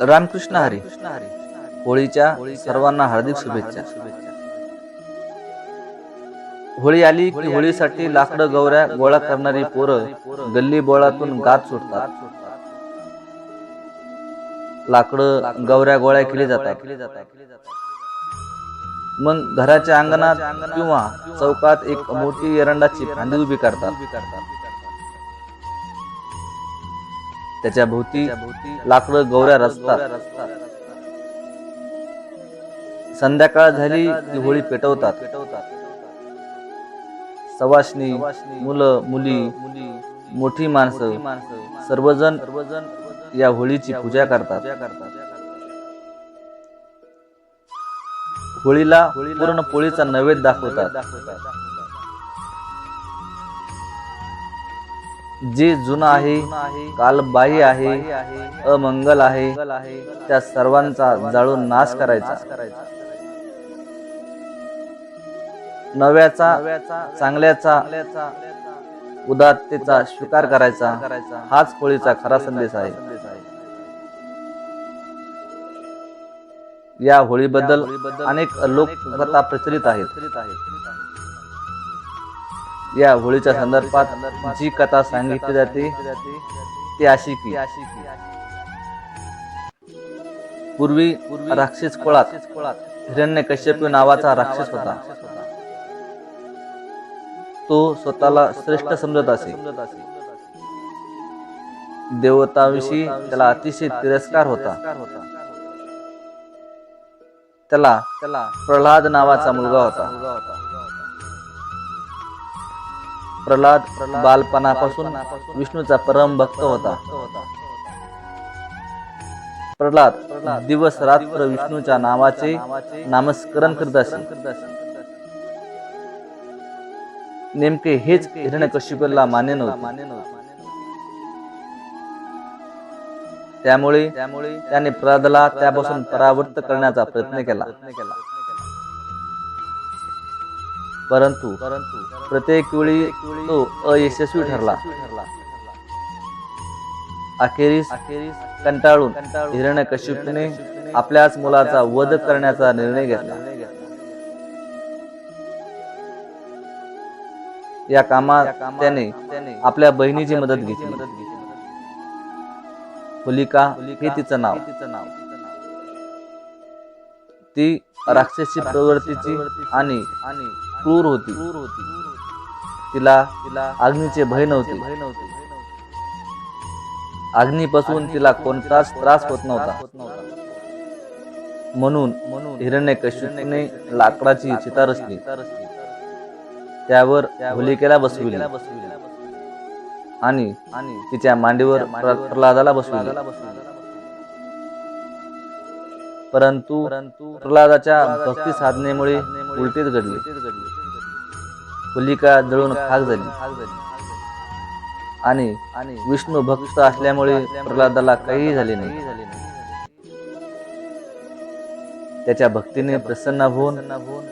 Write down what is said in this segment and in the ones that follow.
रामकृष्ण हरी. होळीच्या सर्वांना हार्दिक शुभेच्छा. होळी आली की होळीसाठी लाकडं गौऱ्या गोळा करणारी पोरं गल्ली बोळातून गात सुटतात लाकडं गौऱ्या गोळ्या केली जातात. मग घराच्या अंगणात किंवा चौकात एक मोठी एरंडाची फांदी उभी करतात. त्याच्या भोवती लाकडं गौऱ्या रचतात. संध्याकाळ झाली की होळी पेटवतात. सवाशणी मुलं मुली मोठी माणसं सर्वजण या होळीची पूजा करतात. होळीला पूर्ण पोळीचा नैवेद्य दाखवतात. जे जुनं आहे कालबाही आहे अमंगल आहे त्या सर्वांचा जाळून नाश करायचा. नव्याचा चांगल्याचा उदात्तेचा स्वीकार करायचा हाच होळीचा खरा संदेश आहे. या होळीबद्दल अनेक लोककथा प्रचलित आहेत. या होळीच्या संदर्भात जी कथा सांगितली जाते ती अशी की पूर्वी राक्षस कुळात हिरण्य कश्यप नावाचा राक्षस होता. तो स्वतःला श्रेष्ठ समजत असे. देवताविषयी त्याला अतिशय तिरस्कार होता. त्याला त्याला प्रल्हाद नावाचा मुलगा होता. प्रल्हाद बालपणापासून विष्णूचा परम भक्त होता. प्रल्हाद दिवस रात्र विष्णूच्या नावाचे नामस्मरण करत असे. नेमके हेच हिरण्यकशिपूला मान्य नव्हते. त्यामुळे त्याने प्रल्हादला त्यापासून परावृत्त करण्याचा प्रयत्न केला. परंतु प्रत्येक वेळी तो अयशस्वी ठरला. अखेरीस कंटाळून हिरण्यकशिपूने आपल्याच मुलाचा वध करण्याचा निर्णय घेतला. या कामात त्याने आपल्या बहिणीची मदत घेतली. होलिका हे तिचं नाव. ती राक्षसी प्रवृत्तीची आणि क्रूर होती. तिला तिला अग्नीचे भय नव्हते. अग्नीपासून तिला कोणताच त्रास होत नव्हता. म्हणून म्हणून हिरण्य कश्यपने लाकडाची चिता रचली त्यावर होलिकेला बसविले. आणि तिच्या मांडीवर प्रल्हादाला बसविले. परंतु प्रल्हादाच्या भक्ती साधनेमुळे उलटीच घडली. होलिका जळून खाक झाली. आणि विष्णू भक्त असल्यामुळे प्रल्हादाला काहीही झाले नाही. त्याच्या भक्तीने प्रसन्न होऊन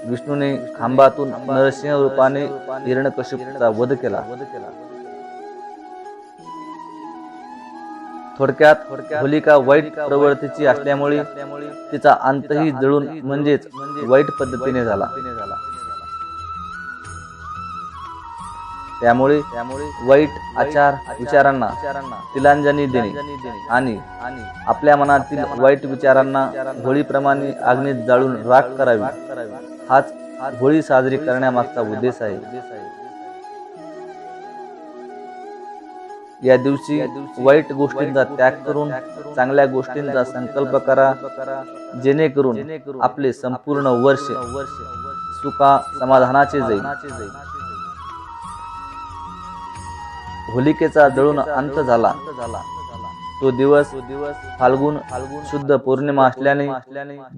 विष्णूने खांबातून नरसिंह रूपाने हिरण्यकशिपूचा वध केला. थोडक्यात होलिका वाईट प्रवृत्तीची असल्यामुळे तिचा अंतही जळून म्हणजेच वाईट पद्धतीने झाला. त्यामुळे वाईट आचार विचारांना तिलांजली देणे आणि आपल्या मनातील वाईट विचारांना होळीप्रमाणे अग्नीत जाळून राख करावी. हाच होळी साजरी करण्यामागचा उद्देश आहे. या दिवशी वाईट गोष्टींचा त्याग करून चांगल्या गोष्टींचा संकल्प करा जेणेकरून आपले संपूर्ण वर्ष सुखा समाधानाचे जाईल. होलिकेचा जळून अंत झाला. तो दिवस फाल्गुन शुद्ध पौर्णिमा असल्याने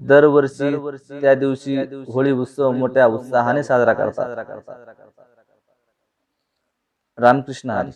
दरवर्षी त्या दिवशी होळी उत्सव मोठ्या उत्साहाने साजरा करतात. रामकृष्ण हरी